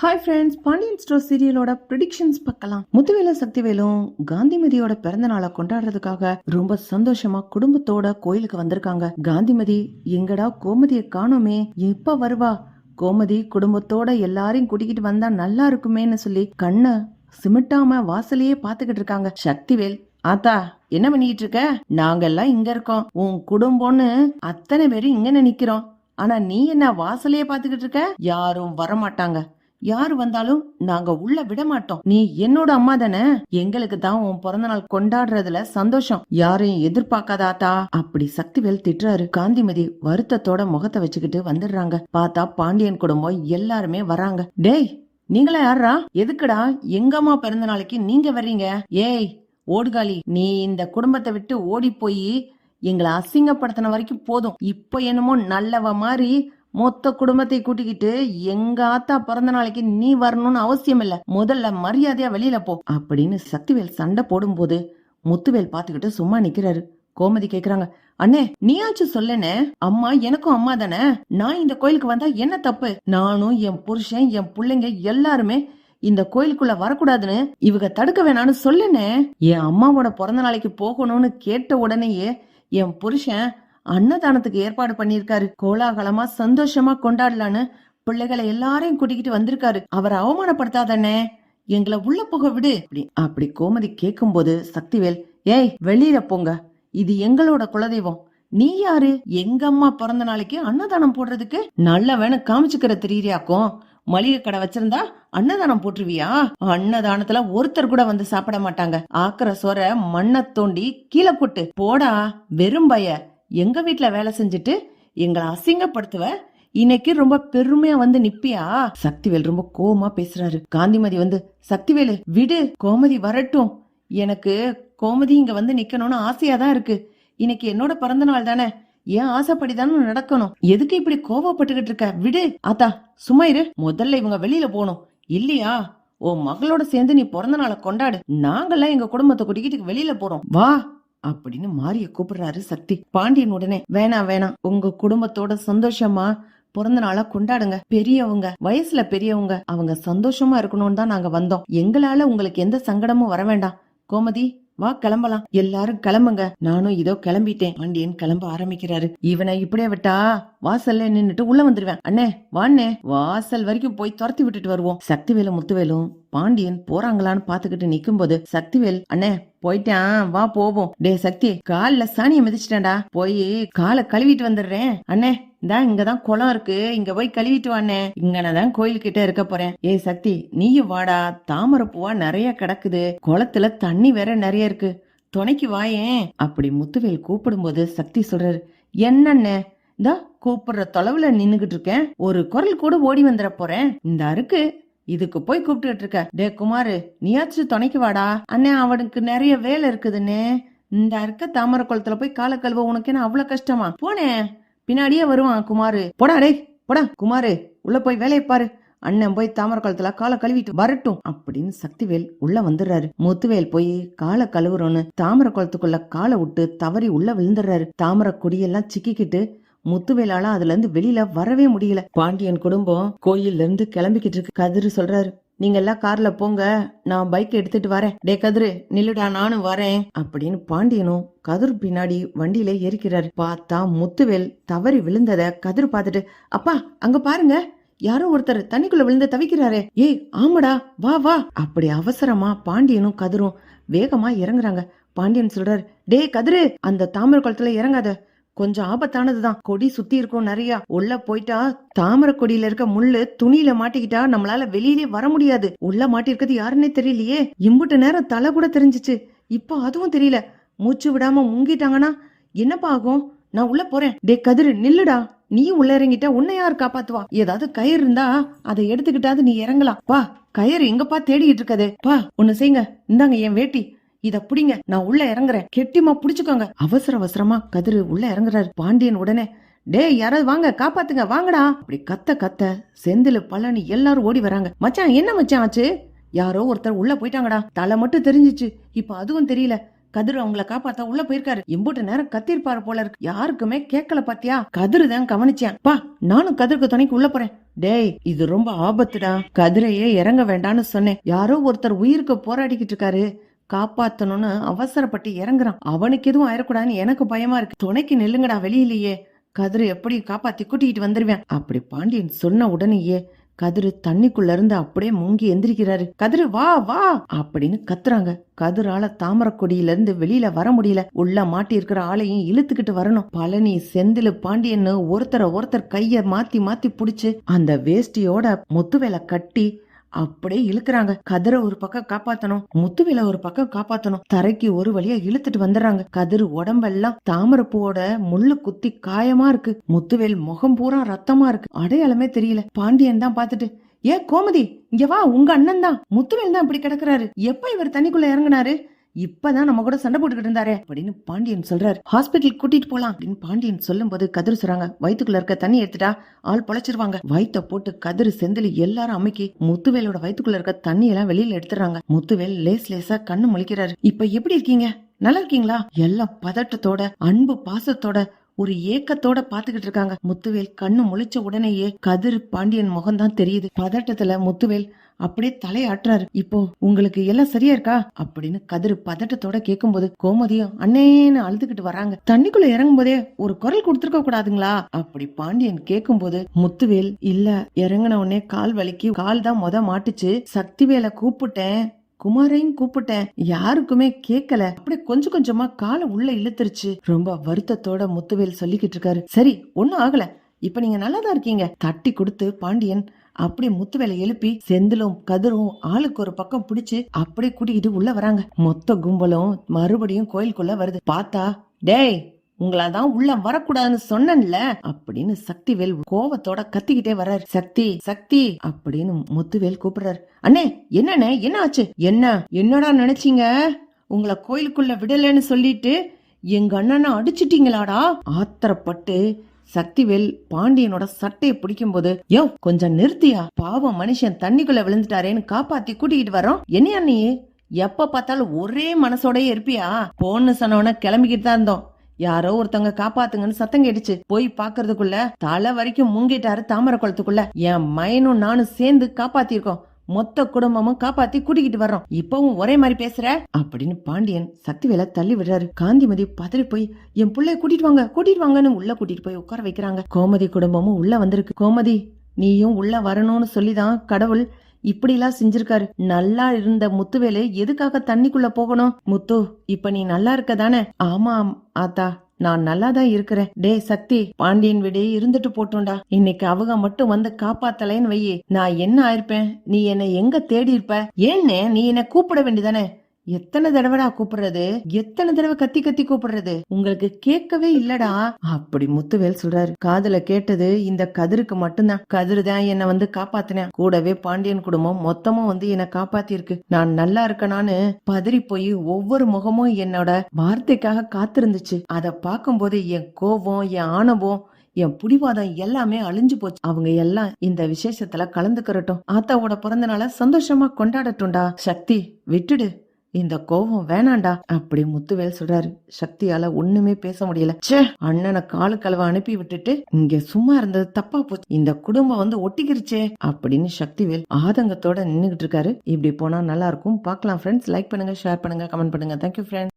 Hi friends Pandian store சீரியலோட predictions பார்க்கலாம். முத்துவேல சக்திவேலும் காந்திமதியோட பிறந்த நாளை கொண்டாடுறதுக்காக ரொம்ப சந்தோஷமா குடும்பத்தோட கோயிலுக்கு வந்திருக்காங்க. காந்திமதி எங்கடா கோமதியை காணோமே? எப்ப வருவா? கோமதி குடும்பத்தோட எல்லாரையும் கூட்டிக்கிட்டு வந்தா நல்லா இருக்குமேன்னு சொல்லி கண்ணை சிமிட்டாம வாசலையே பாத்துக்கிட்டு இருக்காங்க. சக்திவேல் ஆத்தா என்ன பண்ணிட்டு இருக்க? நாங்கெல்லாம் இங்க இருக்கோம். உன் குடும்பம்னு அத்தனை பேரும் இங்க நிக்கிறோம். ஆனா நீ என்ன வாசலையே பாத்துக்கிட்டு இருக்க? யாரும் வரமாட்டாங்க. யாரு வந்தாலும் நாங்க உள்ள விட மாட்டோம். நீ என்னோட அம்மா தானே? எங்களுக்கு தான் உன் பிறந்த நாள் கொண்டாடுறதுல சந்தோஷம். யாரையும் எதிர்பார்க்காதாத்தா அப்படி சக்திவேல் திட்டுறாரு. காந்திமதி வருத்தத்தோட முகத்தை வச்சுக்கிட்டு வந்துடுறாங்க. பார்த்தா பாண்டியன் குடும்பம் எல்லாருமே வராங்க. டேய் நீங்களா யாரா எதுக்குடா? எங்க அம்மா பிறந்த நாளைக்கு நீங்க வர்றீங்க? ஏய் ஓடுகாலி. நீ இந்த குடும்பத்தை விட்டு ஓடி போய் எங்களை அசிங்கப்படுத்தின வரைக்கும் போதும். இப்ப என்னமோ நல்லவ மாதிரி மொத்த குடும்பத்தை கூட்டிக்கிட்டு எங்க ஆத்தா பிறந்த நாளைக்கு நீ வரணும்னு அவசியம் இல்ல முதல்ல மரியாதையா வெளியில போ. அப்படின்னு சக்திவேல் சண்டை போடும்போது முத்துவேல் பாத்துக்கிட்டு சும்மா நிக்கிறாரு. கோமதி கேக்குறாங்க அண்ணே நீயாச்சும் சொல்லனே. அம்மா எனக்கும் அம்மா தானே. நான் இந்த கோயிலுக்கு வந்தா என்ன தப்பு? நானும் என் புருஷன் என் பிள்ளைங்க எல்லாருமே இந்த கோயிலுக்குள்ள வரக்கூடாதுன்னு இவங்க தடுக்க வேணாம்னு சொல்லுனே. என் அம்மாவோட பிறந்த நாளைக்கு போகணும்னு கேட்ட உடனேயே என் புருஷன் அன்னதானத்துக்கு ஏற்பாடு பண்ணிருக்காரு கோலாகலமா சந்தோஷமா கொண்டாடலான்னு பிள்ளைகளை எல்லாரையும் கூட்டிக்கிட்டு வந்திருக்காரு. அவரை அவமானப்படுத்தாதானே எங்களை உள்ள போக விடு. அப்படி அப்படி கோமதி கேட்கும் போது சக்திவேல் ஏய் வெளியில போங்க. இது எங்களோட குலதெய்வம். நீ யாரு? எங்க அம்மா பிறந்த நாளைக்கு அன்னதானம் போடுறதுக்கு? நல்ல வேணும் காமிச்சுக்கிற தெரியறியாக்கும் மளிகை கடை வச்சிருந்தா அன்னதானம் போட்டுருவியா? அன்னதானத்துல ஒருத்தர் கூட வந்து சாப்பிட மாட்டாங்க. ஆக்கிற சொர மண்ணை தோண்டி கீழே கொட்டு. போடா வெறும் பய. எங்க வீட்டில் வேலை செஞ்சுட்டு எங்களை அசிங்கப்படுத்துவ? இன்னைக்கு ரொம்ப பெருமையா வந்து நிப்பியா? சக்திவேல் ரொம்ப கோவமா பேசுறாரு. காந்திமதி வந்து சக்திவேலு விடு கோமதி வரட்டும். எனக்கு கோமதி இங்க வந்து நிக்கணும்னு ஆசையா தான் இருக்கு. இன்னைக்கு என்னோட பிறந்த நாள் தானே. ஏன் ஆசைப்படிதானு நடக்கணும். எதுக்கு இப்படி கோவப்பட்டுக்கிட்டு இருக்க? விடு. ஆத்தா சும்மா இரு. முதல்ல இவங்க வெளியில போகணும். இல்லையா? உன் மகளோட சேர்ந்து நீ பிறந்த நாளை கொண்டாடு. நாங்கெல்லாம் எங்க குடும்பத்தை கூட்டிக்கிட்டு வெளியில போறோம். வா. அப்படின்னு மாரிய கூப்பிடுறாரு சக்தி. பாண்டியன் உடனே வேணாம் வேணாம் உங்க குடும்பத்தோட சந்தோஷமா பிறந்த நாளா கொண்டாடுங்க. பெரியவங்க வயசுல பெரியவங்க அவங்க சந்தோஷமா இருக்கணும்னு தான் நாங்க வந்தோம். எங்களால உங்களுக்கு எந்த சங்கடமும் வர வேண்டாம். கோமதி வா கிளம்பலாம். எல்லாரும் கிளம்புங்க. நானும் இதோ கிளம்பிட்டேன். பாண்டியன் கிளம்ப ஆரம்பிக்கிறாரு. இவனை இப்படியே விட்டா வாசல்ல நின்னுட்டு உள்ள வந்துருவேன். அண்ணே வாண்ணே. வாசல் வரைக்கும் போய் துரத்தி விட்டுட்டு வருவோம். சக்திவேலும் முத்துவேலும் பாண்டியன் போறாங்களான்னு பாத்துக்கிட்டு நிக்கும் போது சக்திவேல் அண்ணே போயிட்டான். வா போவோம். டே சக்தி கால்ல சாணியை மிதிச்சிட்டேன்டா. போய் காலை கழுவிட்டு வந்துடுறேன். அண்ணே இந்தா இங்கதான் குளம் இருக்கு. இங்க போய் கழுவிட்டு வாண்ணே. இங்கனதான் கோயில்கிட்ட இருக்க போறேன். ஏய் சக்தி நீயும் வாடா. தாமரை பூவா நிறைய கிடக்குது. குளத்துல தண்ணி வேற நிறைய இருக்கு. துணைக்கு வாயேன் அப்படி முத்துவேல் கூப்பிடும்போது சக்தி சொல்றாரு என்னண்ணே? இந்தா கூப்பிடுற தொலைவுல நின்னுகிட்டு இருக்கேன். ஒரு குரல் கூட ஓடி வந்துட போறேன். இந்த அருக்கு இதுக்கு போய் கூப்பிட்டுட்டு இருக்க. டே குமாரு நீயாச்சும் துணைக்கு வாடா. அண்ணே அவனுக்கு நிறைய வேலை இருக்குதுன்னு இந்த அருக்க தாமரை குளத்துல போய் கால கழுவ உனக்கு என்ன அவ்வளவு கஷ்டமா? போனேன் பின்னாடியே வருவான் குமாரு. போடா போடா குமாரு. உள்ள போய் வேலையை பாரு. அண்ணன் போய் தாமரை குளத்துல காலை கழுவிட்டு வரட்டும் அப்படின்னு சக்திவேல் உள்ள வந்துடுறாரு. முத்துவேல் போய் காலை கழுவுறோன்னு தாமரை குளத்துக்குள்ள காலை விட்டு தவறி உள்ள விழுந்துடுறாரு. தாமரை கொடியெல்லாம் சிக்கிக்கிட்டு முத்துவேலால அதுல இருந்து வெளியில வரவே முடியல. பாண்டியன் குடும்பம் கோயில்ல இருந்து கிளம்பிக்கிட்டு இருக்கு. கதிர் சொல்றாரு நீங்கெல்லாம் கார்ல போங்க நான் பைக் எடுத்துட்டு வரேன். டே கதிரு நில்லுடா நானும் வரேன். அப்படின்னு பாண்டியனும் கதிர் பின்னாடி வண்டியில ஏறிக்கிறார். பார்த்தா முத்துவேல் தவறி விழுந்தத கதிர் பார்த்துட்டு அப்பா அங்க பாருங்க. யாரோ ஒருத்தர் தண்ணிக்குள்ள விழுந்து தவிக்கிறாரே. ஏய் ஆமாடா வா வா. அப்படி அவசரமா பாண்டியனும் கதிரும் வேகமா இறங்குறாங்க. பாண்டியன் சொல்றாரு டே கதிரு அந்த தாமரை குளத்துல இறங்காத. கொஞ்சம் ஆபத்தானதுதான். கொடி சுத்தி இருக்கும் நிறைய. உள்ள போயிட்டா தாமரை கொடியில இருக்க முள்ளு துணியில மாட்டிக்கிட்டா நம்மளால வெளியிலே வர முடியாது. உள்ள மாட்டிருக்கிறது யாருன்னே தெரியலையே. இம்புட்டு நேரம் தலை கூட தெரிஞ்சிச்சு. இப்போ அதுவும் தெரியல. மூச்சு விடாம முங்கிட்டாங்கன்னா என்னப்பா ஆகும்? நான் உள்ள போறேன். டே கதிரு நில்லுடா. நீயும் உள்ள இறங்கிட்டா உன்னை யார் காப்பாத்துவா? ஏதாவது கயிறு இருந்தா அதை எடுத்துக்கிட்டாது நீ இறங்கலாம். பா கயிறு எங்கப்பா தேடிட்டு இருக்கதே பா ஒண்ணு செய்யுங்க இந்தாங்க என் வேட்டி. இத புடிங்க நான் உள்ள இறங்குறேன். கெட்டிமா புடிச்சுக்கோங்க. அவசர அவசரமா கதிரு உள்ள இறங்குறாரு. பாண்டியன் உடனே டேய் யாராவது வாங்க காப்பாத்துங்க வாங்கடா. அப்படி கத்த கத்த செந்தில் பழனி எல்லாரும் ஓடி வராங்க. மச்சான் என்ன மச்சான் ஆச்சு? யாரோ ஒருத்தர் உள்ள போயிட்டாங்கடா. தலை மட்டும் தெரிஞ்சிச்சு. இப்ப அதுவும் தெரியல. கதிர் அவங்கள காப்பாத்தா உள்ள போயிருக்காரு. இம்புட்டு நேரம் கத்திருப்பாரு போல இருக்கு. யாருக்குமே கேட்கல பாத்தியா? கதிர் தான் கவனிச்சேன். பா நானும் கதிருக்கு துணைக்கு உள்ள போறேன். டேய் இது ரொம்ப ஆபத்துடா. கதிரையே இறங்க வேண்டாம்னு சொன்னேன். யாரோ ஒருத்தர் உயிருக்கு போராடிக்கிட்டு இருக்காரு. காப்பாத்தணும்னு அவசரப்பட்டு இறங்குறான். அவனுக்கு எதுவும் ஆயிடக்கூடாதுன்னு எனக்கு பயமா இருக்கு. துணைக்கு நெல்லுங்கடா வெளியிலேயே. கதிரை எப்படி காப்பாத்தி கூட்டிகிட்டு வந்துருவேன்? அப்படி பாண்டியன் சொன்ன உடனேயே கதிரு தண்ணிக்குள்ள இருந்து அப்படியே மூங்கி எந்திரிக்கிறாரு. கதிரு வா வா அப்படின்னு கத்துறாங்க. கதிரால தாமரக்கொடியில இருந்து வெளியில வர முடியல. உள்ள மாட்டி இருக்கிற ஆளையும் இழுத்துக்கிட்டு வரணும். பழனி செந்தில் பாண்டியன்னு ஒருத்தரை ஒருத்தர் கைய மாத்தி மாத்தி புடிச்சு அந்த வேஷ்டியோட முத்துவேலை கட்டி அப்படியே இழுக்கிறாங்க. கதிரை ஒரு பக்கம் காப்பாத்தணும். முத்துவேல ஒரு பக்கம் காப்பாத்தணும். தரைக்கு ஒரு வழியா இழுத்துட்டு வந்துடுறாங்க. கதிர் உடம்பெல்லாம் தாமரைப்பூவோட முள்ளு குத்தி காயமா இருக்கு. முத்துவேல் முகம் பூரா ரத்தமா இருக்கு. அடையாளமே தெரியல. பாண்டியன் தான் பாத்துட்டு ஏ கோமதி இங்க வா. உங்க அண்ணன் தான். முத்துவேல் தான் இப்படி கிடக்குறாரு. எப்ப இவர் தண்ணிக்குள்ள இறங்குனாரு? இப்பதான் நம்ம கூட சண்டை போட்டுக்கிட்டு இருந்தாரே அப்படின்னு பாண்டியன் சொல்றாரு. ஹாஸ்பிட்டல் கூட்டிட்டு போலாம் அப்படின்னு பாண்டியன் சொல்லும் போது கதிர் சொல்றாங்க. வயிற்றுக்குள்ள இருக்க தண்ணி எடுத்துட்டா ஆள் பொழைச்சிருவாங்க. வயித்த போட்டு கதிர் செந்தில் எல்லாரும் அமைக்கி முத்துவேலோட வயித்துக்குள்ள இருக்க தண்ணி எல்லாம் வெளியில எடுத்துறாங்க முத்துவேல் லேஸ் லேசா கண்ணு முழிக்கிறாரு. இப்ப எப்படி இருக்கீங்க? நல்லா இருக்கீங்களா? எல்லாம் பதட்டத்தோட அன்பு பாசத்தோட ஒரு ஏக்கத்தோட பாத்துக்கிட்டு இருக்காங்க. முத்துவேல் கண்ணு முழிச்ச உடனேயே கதிர் பாண்டியன் முகம்தான் தெரியுது. பதட்டத்துல முத்துவேல் அப்படியே தலையாட்டுறாரு. இப்போ உங்களுக்கு எல்லாம் சரியா இருக்கா? அப்படின்னு கதிர் பதட்டத்தோட கேட்கும்போது கோமதியும் அண்ணேன்னு அழுதுகிட்டு வராங்க. தண்ணிக்குள்ள இறங்கும் போதே ஒரு குரல் கொடுத்துருக்க கூடாதுங்களா? அப்படி பாண்டியன் கேட்கும்போது முத்துவேல் இல்ல இறங்கின உடனே கால் வலிக்கு. கால் தான் மொத மாட்டுச்சு. சக்திவேலை கூப்பிட்டேன். குமாரையும் கூப்பிட்டேன். யாருக்குமே கேட்கல அப்படியே கொஞ்சம் கொஞ்சமா காலை உள்ள இழுத்துருச்சு. ரொம்ப வருத்தத்தோட முத்துவேல் சொல்லிக்கிட்டு இருக்காரு. சரி ஒண்ணும் ஆகல. இப்ப நீங்க நல்லா தான் இருக்கீங்க. தட்டி கொடுத்து பாண்டியன் அப்படி முத்துவேலை எழுப்பி செந்திலும் கதிரும் ஆளுக்கு ஒரு பக்கம் பிடிச்சு அப்படியே கூட்டிக்கிட்டு உள்ள வராங்க. மொத்த கும்பலும் மறுபடியும் கோயிலுக்குள்ள வருது. பார்த்தா டேய் உங்களாதான் உள்ள வரக்கூடாதுன்னு சொன்னேன்ல அப்படின்னு சக்திவேல் கோவத்தோட கத்திக்கிட்டே வர்றாரு. சக்தி சக்தி அப்படின்னு முத்துவேல் கூப்பிடுறாரு. அண்ணே என்னண்ணே என்ன ஆச்சு என்ன என்னடா நினைச்சீங்க? உங்களை கோயிலுக்குள்ள விடலைன்னு சொல்லிட்டு எங்க அண்ணனை அடிச்சிட்டீங்களாடா? ஆத்திரப்பட்டு சக்திவேல் பாண்டியனோட சட்டையை பிடிக்கும் போது யோ கொஞ்சம் நிறுத்தியா? பாவம் மனுஷன் தண்ணிக்குள்ள விழுந்துட்டாரேன்னு காப்பாத்தி கூட்டிக்கிட்டு வரோம் என்னையா நீ? எப்ப பார்த்தாலும் ஒரே மனசோடயே இருப்பியா? போன்னு சொன்னவன கிளம்பிக்கிட்டு தான் இருந்தோம். யாரோ ஒருத்தவங்க காப்பாத்துங்கன்னு சத்தம் கேட்டுச்சு. போய் பாக்குறதுக்குள்ள தலை வரைக்கும் முங்கிட்டாரு தாமரை குளத்துக்குள்ள என் மயனும் நானும் சேர்ந்து காப்பாத்திருக்கோம். மொத்த குடும்பமும் காப்பாத்தி கூட்டிக்கிட்டு வர்றோம். இப்பவும் ஒரே மாதிரி பேசுற? அப்படின்னு பாண்டியன் சக்திவேல தள்ளி விடுறாரு. காந்திமதி பதறி போய் என் பிள்ளைய கூட்டிட்டு வாங்க கூட்டிட்டு வாங்கன்னு உள்ள கூட்டிட்டு போய் உட்கார வைக்கிறாங்க. கோமதி குடும்பமும் உள்ள வந்திருக்கு. கோமதி நீயும் உள்ள வரணும்னு சொல்லிதான் கடவுள் இப்படிலாம் செஞ்சிருக்காரு. நல்லா இருந்த முத்துவேலு எதுக்காக தண்ணிக்குள்ள போகணும்? முத்து இப்ப நீ நல்லா இருக்க தானே ஆமா ஆத்தா. நான் நல்லா தான் இருக்கிறேன். டே சக்தி பாண்டியன் விடையே இருந்துட்டு போட்டோம்டா இன்னைக்கு அவங்க மட்டும் வந்து காப்பாத்தலைன்னு வையே. நான் என்ன ஆயிருப்பேன்? நீ என்னை எங்க தேடி இருப்ப? ஏன்னே நீ என்ன கூப்பிட வேண்டியதானே? எத்தனை தடவைடா கூப்பிடுறது? எத்தனை தடவை கத்தி கத்தி கூப்பிடுறது? உங்களுக்கு கேட்கவே இல்லடா. அப்படி முத்துவேல் சொல்றாரு. காதுல கேட்டது இந்த கதிருக்கு மட்டும்தான். கதிரு தான் என்ன வந்து காப்பாத்தினேன். கூடவே பாண்டியன் குடும்பம் மொத்தமும் வந்து என்ன காப்பாத்தி இருக்கு நான் நல்லா இருக்கனான்னு பதறி போய் ஒவ்வொரு முகமும் என்னோட வார்த்தைக்காக காத்திருந்துச்சு. அத பார்க்கும்போது என் கோபம் என் ஆணவம் என் புடிவாதம் எல்லாமே அழிஞ்சு போச்சு. அவங்க எல்லாம் இந்த விசேஷத்துல கலந்துக்கிறட்டும். ஆத்தாவோட பிறந்த நாள சந்தோஷமா கொண்டாடட்டும்டா. சக்தி விட்டுடு. இந்த கோபம் வேணாண்டா அப்படி முத்துவேல் சொல்றாரு. சக்தியால ஒண்ணுமே பேச முடியல. சே அண்ணனை காலு கலவை அனுப்பி விட்டுட்டு இங்க சும்மா இருந்தது தப்பா போச்சு. இந்த குடும்பம் வந்து ஒட்டிக்கிருச்சே அப்படின்னு சக்திவேல் ஆதங்கத்தோட நின்னுகிட்டு இருக்காரு. இப்படி போனா நல்லா இருக்கும். பார்க்கலாம் ஃப்ரெண்ட்ஸ் லைக் பண்ணுங்க ஷேர் பண்ணுங்க கமெண்ட் பண்ணுங்க. Thank you friends